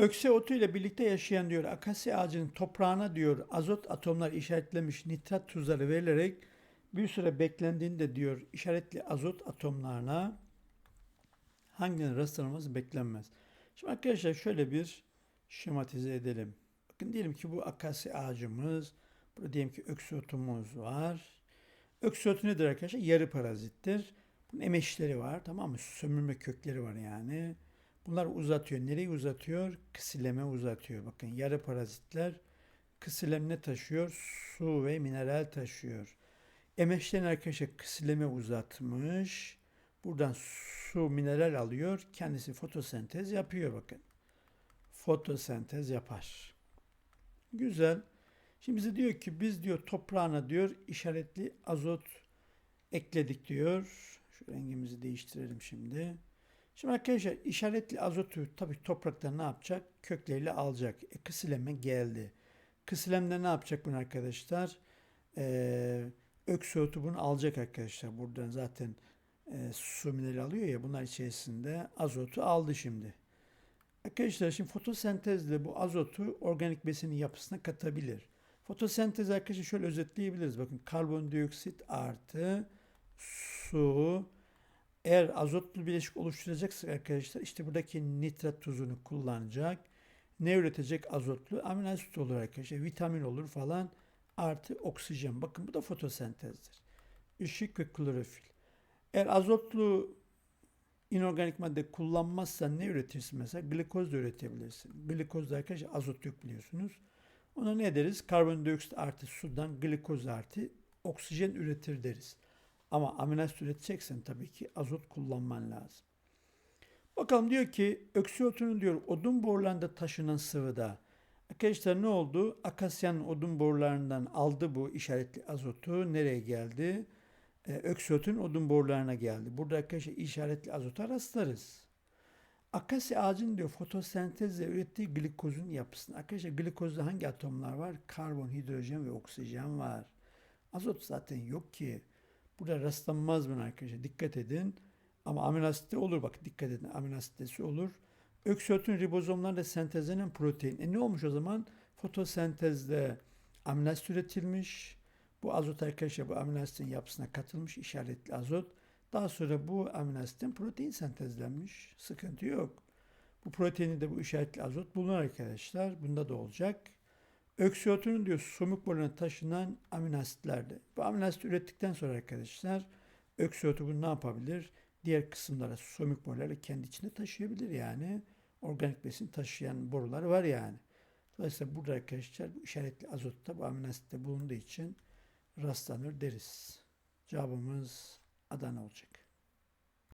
Ökse otu ile birlikte yaşayan diyor akasya ağacının toprağına diyor azot atomlar işaretlemiş nitrat tuzları verilerek bir süre beklendiğinde diyor işaretli azot atomlarına hanginin rastlanması beklenmez. Şimdi arkadaşlar şöyle bir şematize edelim. Bakın diyelim ki bu akasya ağacımız. Burada diyelim ki öksü otumuz var. Öksü otu nedir arkadaşlar? Yarı parazittir. Bunun emeçleri var tamam mı? Sömürme kökleri var yani. Bunlar uzatıyor. Nereyi uzatıyor? Kısileme uzatıyor. Bakın yarı parazitler kısilem ne taşıyor? Su ve mineral taşıyor. Emeçlerin arkadaşlar kısileme uzatmış. Buradan su, mineral alıyor. Kendisi fotosentez yapıyor bakın. Fotosentez yapar. Güzel. Şimdi bize diyor ki biz diyor toprağına diyor işaretli azot ekledik diyor. Şu rengimizi değiştirelim şimdi. Şimdi arkadaşlar işaretli azotu tabii toprakta ne yapacak? Kökleriyle alacak. E, kısileme geldi. Kısilemde ne yapacak bunu arkadaşlar? Ee, öksü bunu alacak arkadaşlar. Buradan zaten e, su minerali alıyor ya bunlar içerisinde azotu aldı şimdi. Arkadaşlar şimdi fotosentezle bu azotu organik besinin yapısına katabilir. Fotosentez arkadaşlar şöyle özetleyebiliriz. Bakın karbondioksit artı su eğer azotlu bileşik oluşturacaksak arkadaşlar işte buradaki nitrat tuzunu kullanacak. Ne üretecek azotlu? Amino asit olur arkadaşlar. Vitamin olur falan. Artı oksijen. Bakın bu da fotosentezdir. Işık ve klorofil. Eğer azotlu inorganik madde kullanmazsan ne üretirsin mesela? Glikoz da üretebilirsin. Glikoz da arkadaşlar azot yok biliyorsunuz. Ona ne deriz? Karbondioksit artı sudan glikoz artı oksijen üretir deriz. Ama asit üreteceksen tabii ki azot kullanman lazım. Bakalım diyor ki öksiyotunu diyor odun borularında taşınan sıvıda. Arkadaşlar ne oldu? Akasyanın odun borularından aldı bu işaretli azotu. Nereye geldi? Ee, öksiyotun odun borularına geldi. Burada arkadaşlar işaretli azota rastlarız. Akasya ağacının diyor fotosentezle ürettiği glikozun yapısını. Arkadaşlar glikozda hangi atomlar var? Karbon, hidrojen ve oksijen var. Azot zaten yok ki. Burada rastlanmaz mı arkadaşlar? Dikkat edin. Ama amino asitte olur bak dikkat edin. Amino asitesi olur. Öksiyotun ribozomlarla sentezlenen protein. E ne olmuş o zaman? Fotosentezde amino asit üretilmiş. Bu azot arkadaşlar bu amino asitin yapısına katılmış işaretli azot. Daha sonra bu amino asitten protein sentezlenmiş. Sıkıntı yok. Bu proteini de bu işaretli azot bulunur arkadaşlar. Bunda da olacak. Öksiyotunun diyor somuk borularına taşınan amino asitlerdi. Bu amino asit ürettikten sonra arkadaşlar öksiyotu bunu ne yapabilir? Diğer kısımlara somuk boruları kendi içinde taşıyabilir yani. Organik besin taşıyan borular var yani. Dolayısıyla burada arkadaşlar bu işaretli azotta bu amino asitte bulunduğu için rastlanır deriz. Cevabımız Adana olacak.